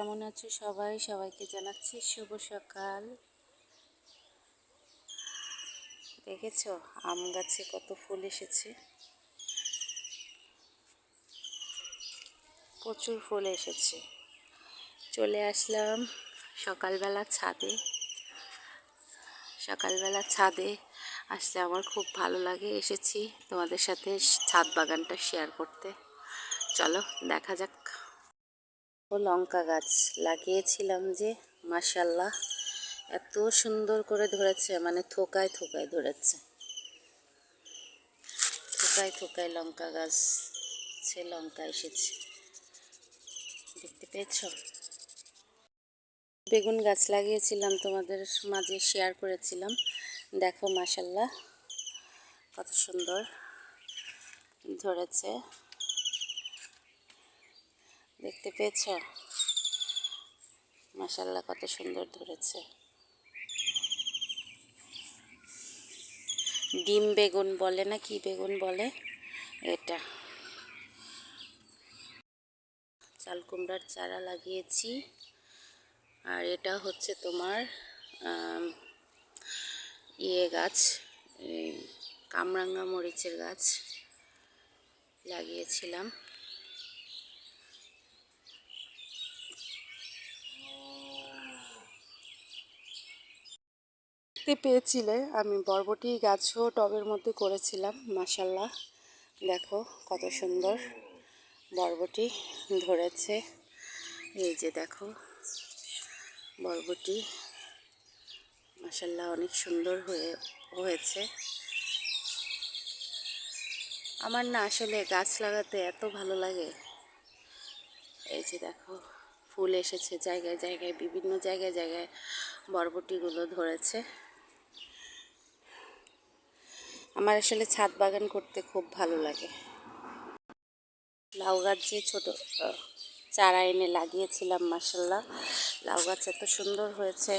কেমন আছো সবাই? সবাইকে জানাচ্ছি শুভ সকাল। দেখেছ? আম গাছে কত ফুল এসেছে। প্রচুর ফুল এসেছে। চলে আসলাম সকালবেলা ছাদে। সকালবেলা ছাদে আসলে আমার খুব ভালো লাগে। এসেছি তোমাদের সাথে ছাদ বাগানটা শেয়ার করতে। চলো, দেখা যাক। ও লঙ্কা গাছ। লাগিয়েছিলাম যে মাসাল্লাহ এত সুন্দর করে ধরেছে মানে থোকায় থোকায় ধরেছে। থোকায় থোকায় লঙ্কা গাছ, সে লঙ্কা এসেছে। দেখতে পেয়েছ? বেগুন গাছ লাগিয়েছিলাম, তোমাদের মাঝে শেয়ার করেছিলাম। দেখো মাসাল্লাহ কত সুন্দর ধরেছে। দেখতে পেয়েছ? মাসাল্লাহ কত সুন্দর ধরেছে। ডিম বেগুন বলে না কি বেগুন বলে? এটা। চাল কুমড়ার চারা লাগিয়েছি। আর এটা হচ্ছে তোমার ইয়ে গাছ কামরাঙ্গা মরিচের গাছ লাগিয়েছিলাম। দেখতে পেয়েছিলে। আমি বরবটি গাছও টবের মধ্যে করেছিলাম মাসাল্লাহ দেখো কত সুন্দর বরবটি ধরেছে। এই যে দেখো বরবটি মাসাল্লাহ অনেক সুন্দর হয়ে, হয়েছে। আমার না আসলে গাছ লাগাতে এত ভালো লাগে। এই যে দেখো ফুল এসেছে, জায়গায় জায়গায়, বিভিন্ন জায়গায় জায়গায় বরবটিগুলো ধরেছে। আমার আসলে ছাদ বাগান করতে খুব ভালো লাগে। লাউ গাছ যে ছোটো চারা এনে লাগিয়েছিলাম মাসাল্লাহ লাউ গাছ এত সুন্দর হয়েছে,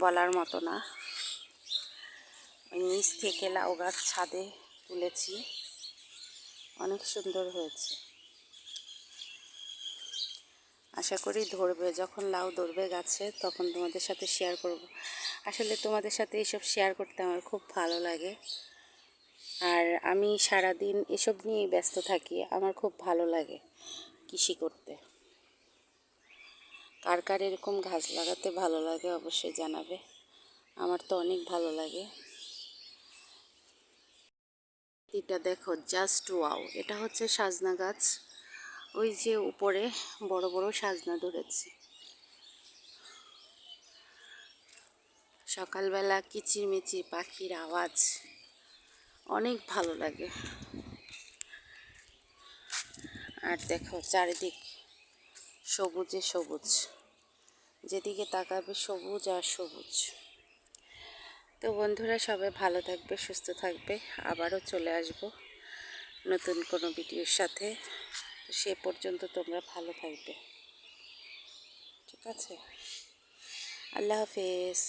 বলার মতো না। নিচ থেকে লাউ গাছ ছাদে তুলেছি, অনেক সুন্দর হয়েছে। আশা করি ধরবে, যখন লাউ ধরবে গাছে, তখন তোমাদের সাথে শেয়ার করব। আসলে তোমাদের সাথে এইসব শেয়ার করতে আমার খুব ভালো লাগে। আর আমি সারা দিন এসব নিয়েই ব্যস্ত থাকি, আমার খুব ভালো লাগে কৃষি করতে। কার কার এরকম ঘাস লাগাতে ভালো লাগে অবশ্যই জানাবে, আমার তো অনেক ভালো লাগে। এটা দেখো জাস্ট ওয়াও এটা হচ্ছে সাজনা গাছ, ওই যে উপরে বড় বড় সাজনা ধরেছে। সকালবেলা কিচিরমিচির পাখির আওয়াজ অনেক ভালো লাগে। আর দেখো চারিদিক সবুজে সবুজ। যেদিকে তাকাবে সবুজ আর সবুজ। তো বন্ধুরা, সবাই ভালো থাকবে, সুস্থ থাকবে। আবারও চলে আসব নতুন কোনো ভিডিওর সাথে। সে পর্যন্ত তোমরা ভালো থাকবে। ঠিক আছে? আল্লাহ হাফেজ।